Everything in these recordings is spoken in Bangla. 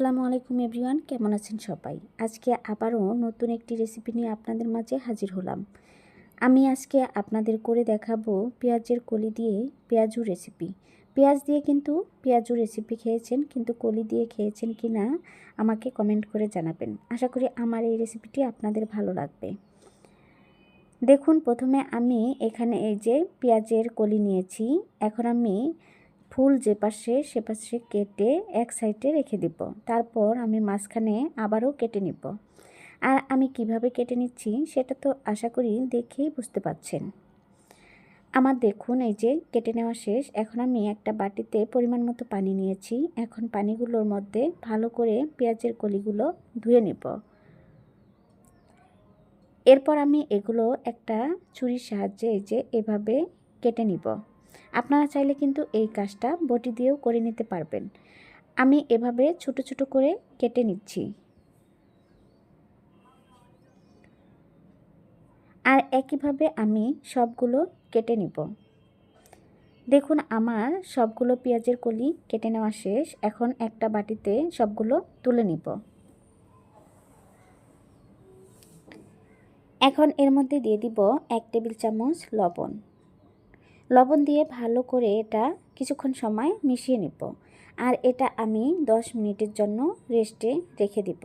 আসসালামু আলাইকুম এভরিওয়ান, কেমন আছেন সবাই? আজকে আবারও নতুন একটি রেসিপি নিয়ে আপনাদের মাঝে হাজির হলাম। আমি আজকে আপনাদের করে দেখাবো পেঁয়াজের কলি দিয়ে পেঁয়াজু রেসিপি। পেঁয়াজ দিয়ে কিন্তু পেঁয়াজু রেসিপি খেয়েছেন, কিন্তু কলি দিয়ে খেয়েছেন কি না আমাকে কমেন্ট করে জানাবেন। আশা করি আমার এই রেসিপিটি আপনাদের ভালো লাগবে। দেখুন, প্রথমে আমি এখানে এই যে পেঁয়াজের কলি নিয়েছি। এখন আমি ফুল যে পাশে, সে পাশে কেটে এক সাইডে রেখে দিব। তারপর আমি মাঝখানে আবারও কেটে নিব। আর আমি কীভাবে কেটে নিচ্ছি সেটা তো আশা করি দেখেই বুঝতে পাচ্ছেন আমার দেখুন, এই যে কেটে নেওয়া শেষ। এখন আমি একটা বাটিতে পরিমাণ মতো পানি নিয়েছি। এখন পানিগুলোর মধ্যে ভালো করে পেঁয়াজের কলিগুলো ধুয়ে নিব। এরপর আমি এগুলো একটা ছুরির সাহায্যে এই যে এভাবে কেটে নিব। আপনারা চাইলে কিন্তু এই কাজটা বটি দিয়েও করে নিতে পারবেন। আমি এভাবে ছোট ছোট করে কেটে নিচ্ছি। আর একইভাবে আমি সবগুলো কেটে নিব। দেখুন, আমার সবগুলো পেঁয়াজের কলি কেটে নেওয়া শেষ। এখন একটা বাটিতে সবগুলো তুলে নিব। এখন এর মধ্যে দিয়ে দিব এক টেবিল চামচ লবণ। লবণ দিয়ে ভালো করে এটা কিছুক্ষণ সময় মিশিয়ে নিব। আর এটা আমি 10 মিনিটের জন্য রেস্টে রেখে দিব।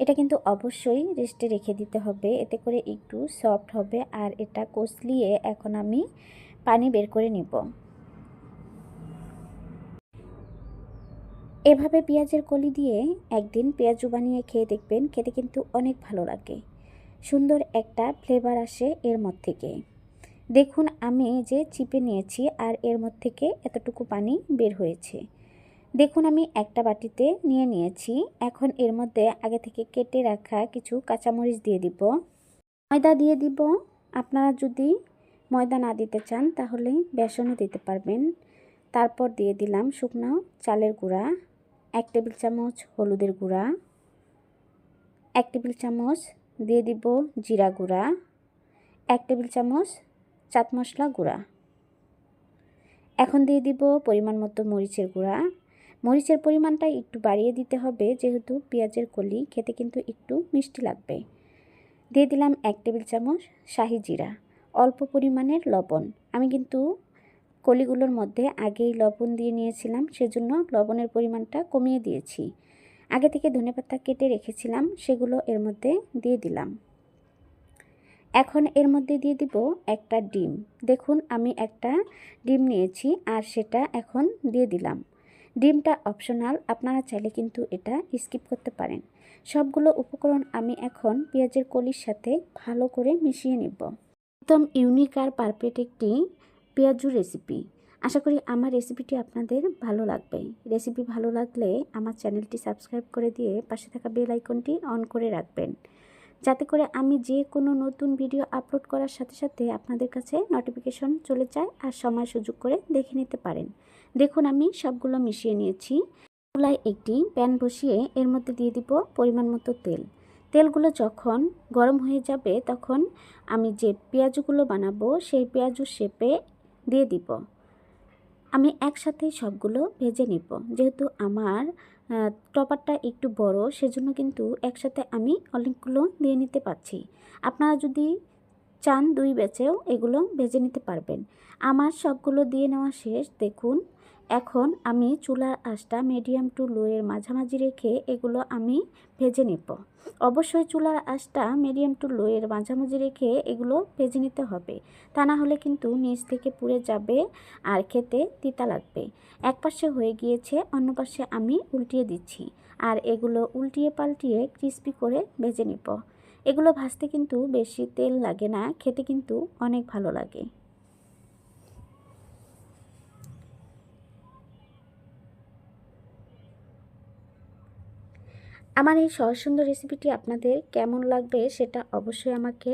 এটা কিন্তু অবশ্যই রেস্টে রেখে দিতে হবে। এতে করে একটু সফট হবে আর এটা কষলিয়ে এখন আমি পানি বের করে নিব। এভাবে পেঁয়াজের কলি দিয়ে একদিন পেঁয়াজু বানিয়ে খেয়ে দেখবেন খেতে কিন্তু অনেক ভালো লাগে। সুন্দর একটা ফ্লেভার আসে এর মধ্যে থেকে। দেখুন, আমি যে চিপে নিয়েছি আর এর মধ্যে থেকে এতটুকু পানি বের হয়েছে। দেখুন, আমি একটা বাটিতে নিয়ে নিয়েছি। এখন এর মধ্যে আগে থেকে কেটে রাখা কিছু কাঁচামরিচ দিয়ে দিব। ময়দা দিয়ে দিব। আপনারা যদি ময়দা না দিতে চান, তাহলে বেসনও দিতে পারবেন। তারপর দিয়ে দিলাম শুকনো চালের গুঁড়া, এক টেবিল চামচ হলুদের গুঁড়া, এক টেবিল চামচ দিয়ে দিব জিরা গুঁড়া, এক টেবিল চামচ চাট মশলা গুঁড়া। এখন দিয়ে দিব পরিমাণ মতো মরিচের গুঁড়া। মরিচের পরিমাণটা একটু বাড়িয়ে দিতে হবে, যেহেতু পেঁয়াজের কলি খেতে কিন্তু একটু মিষ্টি লাগবে। দিয়ে দিলাম এক টেবিল চামচ শাহি জিরা, অল্প পরিমাণের লবণ। আমি কিন্তু কলিগুলোর মধ্যে আগেই লবণ দিয়ে নিয়েছিলাম, সেজন্য লবণের পরিমাণটা কমিয়ে দিয়েছি। আগে থেকে ধনেপাতা কেটে রেখেছিলাম, সেগুলো এর মধ্যে দিয়ে দিলাম। এখন এর মধ্যে দিয়ে দিব একটা ডিম। দেখুন, আমি একটা ডিম নিয়েছি আর সেটা এখন দিয়ে দিলাম। ডিমটা অপশনাল আপনারা চাইলে কিন্তু এটা স্কিপ করতে পারেন। সবগুলো উপকরণ আমি এখন পেঁয়াজের কলির সাথে ভালো করে মিশিয়ে নিব। একদম ইউনিক আর পারফেক্ট একটি পেঁয়াজু রেসিপি আশা করি আমার রেসিপিটি আপনাদের ভালো লাগবে। রেসিপি ভালো লাগলে আমার চ্যানেলটি সাবস্ক্রাইব করে দিয়ে পাশে থাকা বেল আইকনটি অন করে রাখবেন। যাতে করে আমি যে কোনো নতুন ভিডিও আপলোড করার সাথে সাথে আপনাদের কাছে নোটিফিকেশন চলে যায় আর সময় সুযোগ করে দেখে নিতে পারেন। দেখুন, আমি সবগুলো মিশিয়ে নিয়েছি। চুলায় একটি প্যান বসিয়ে এর মধ্যে দিয়ে দিব পরিমাণ মতো তেল। তেলগুলো যখন গরম হয়ে যাবে তখন আমি যে পেঁয়াজগুলো বানাবো সেই পেঁয়াজু শেপে দিয়ে দিব। আমি একসাথে সবগুলো ভেজে নিব। যেহেতু আমার টপারটা একটু বড়, সেজন্য কিন্তু একসাথে আমি অনেকগুলো দিয়ে নিতে পারছি। আপনারা যদি চান দুই বেচেও এগুলো ভেজে নিতে পারবেন। আমার সবগুলো দিয়ে নেওয়া শেষ, দেখুন। এখন আমি চুলার আঁচটা মিডিয়াম টু লোয়ের মাঝামাঝি রেখে এগুলো আমি ভেজে নেব। অবশ্যই চুলার আঁচটা মিডিয়াম টু লোয়ের মাঝামাঝি রেখে এগুলো ভেজে নিতে হবে। তা না হলে কিন্তু নিচ থেকে পুড়ে যাবে আর খেতে তিতা লাগবে। এক পাশে হয়ে গিয়েছে, অন্য পাশে আমি উল্টিয়ে দিচ্ছি। আর এগুলো উল্টিয়ে পাল্টিয়ে ক্রিস্পি করে ভেজে নিব। এগুলো ভাজতে কিন্তু বেশি তেল লাগে না, খেতে কিন্তু অনেক ভালো লাগে। আমার এই সহজ সুন্দর রেসিপিটি আপনাদের কেমন লাগবে সেটা অবশ্যই আমাকে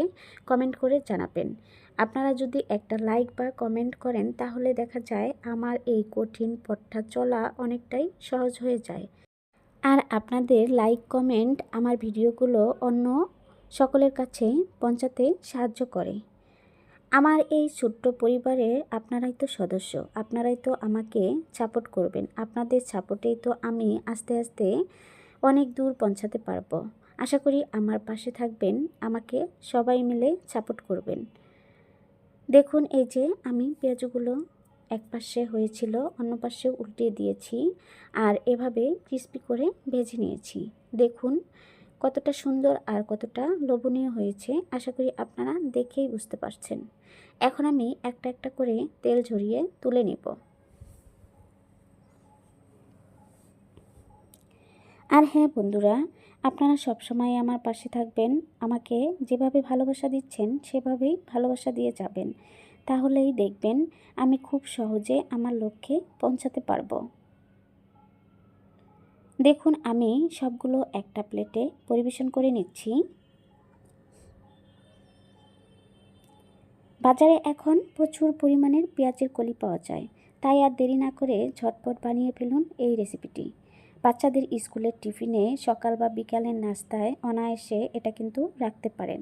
কমেন্ট করে জানাবেন। আপনারা যদি একটা লাইক বা কমেন্ট করেন, তাহলে দেখা যায় আমার এই কঠিন পথটা চলা অনেকটাই সহজ হয়ে যায়। আর আপনাদের লাইক কমেন্ট আমার ভিডিওগুলো অন্য সকলের কাছে পৌঁছাতে সাহায্য করে। আমার এই ছোট্ট পরিবারে আপনারাই তো সদস্য, আপনারাই তো আমাকে সাপোর্ট করবেন। আপনাদের সাপোর্টেই তো আমি আস্তে আস্তে অনেক দূর পৌঁছাতে পারব। আশা করি আমার পাশে থাকবেন, আমাকে সবাই মিলে সাপোর্ট করবেন। দেখুন, এই যে আমি পেঁয়াজগুলো এক পাশে হয়েছিল, অন্য পাশে উল্টিয়ে দিয়েছি আর এভাবে ক্রিস্পি করে ভেজে নিয়েছি। দেখুন, কতটা সুন্দর আর কতটা লোভনীয় হয়েছে, আশা করি আপনারা দেখেই বুঝতে পারছেন। এখন আমি একটা একটা করে তেল ঝরিয়ে তুলে নেব। আর হ্যাঁ বন্ধুরা, আপনারা সবসময় আমার পাশে থাকবেন, আমাকে যেভাবে ভালোবাসা দিচ্ছেন, সেভাবেই ভালোবাসা দিয়ে যাবেন। তাহলেই দেখবেন আমি খুব সহজে আমার লক্ষ্যে পৌঁছাতে পারব। দেখুন, আমি সবগুলো একটা প্লেটে পরিবেশন করে নিচ্ছি। বাজারে এখন প্রচুর পরিমাণের পেঁয়াজের কলি পাওয়া যায়। তাই আর দেরি না করে ঝটপট বানিয়ে ফেলুন এই রেসিপিটি। বাচ্চাদের স্কুলের টিফিনে সকাল বা বিকালের নাস্তায় অনায়াসে এটা কিন্তু রাখতে পারেন।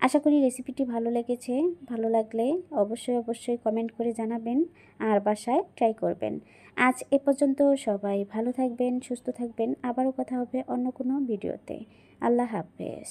আশা করি রেসিপিটি ভালো লেগেছে। ভালো লাগলে অবশ্যই অবশ্যই কমেন্ট করে জানাবেন আর বাসায় ট্রাই করবেন। আজ এ পর্যন্ত সবাই ভালো থাকবেন, সুস্থ থাকবেন। আবারও কথা হবে অন্য কোনো ভিডিওতে। আল্লাহ হাফেজ।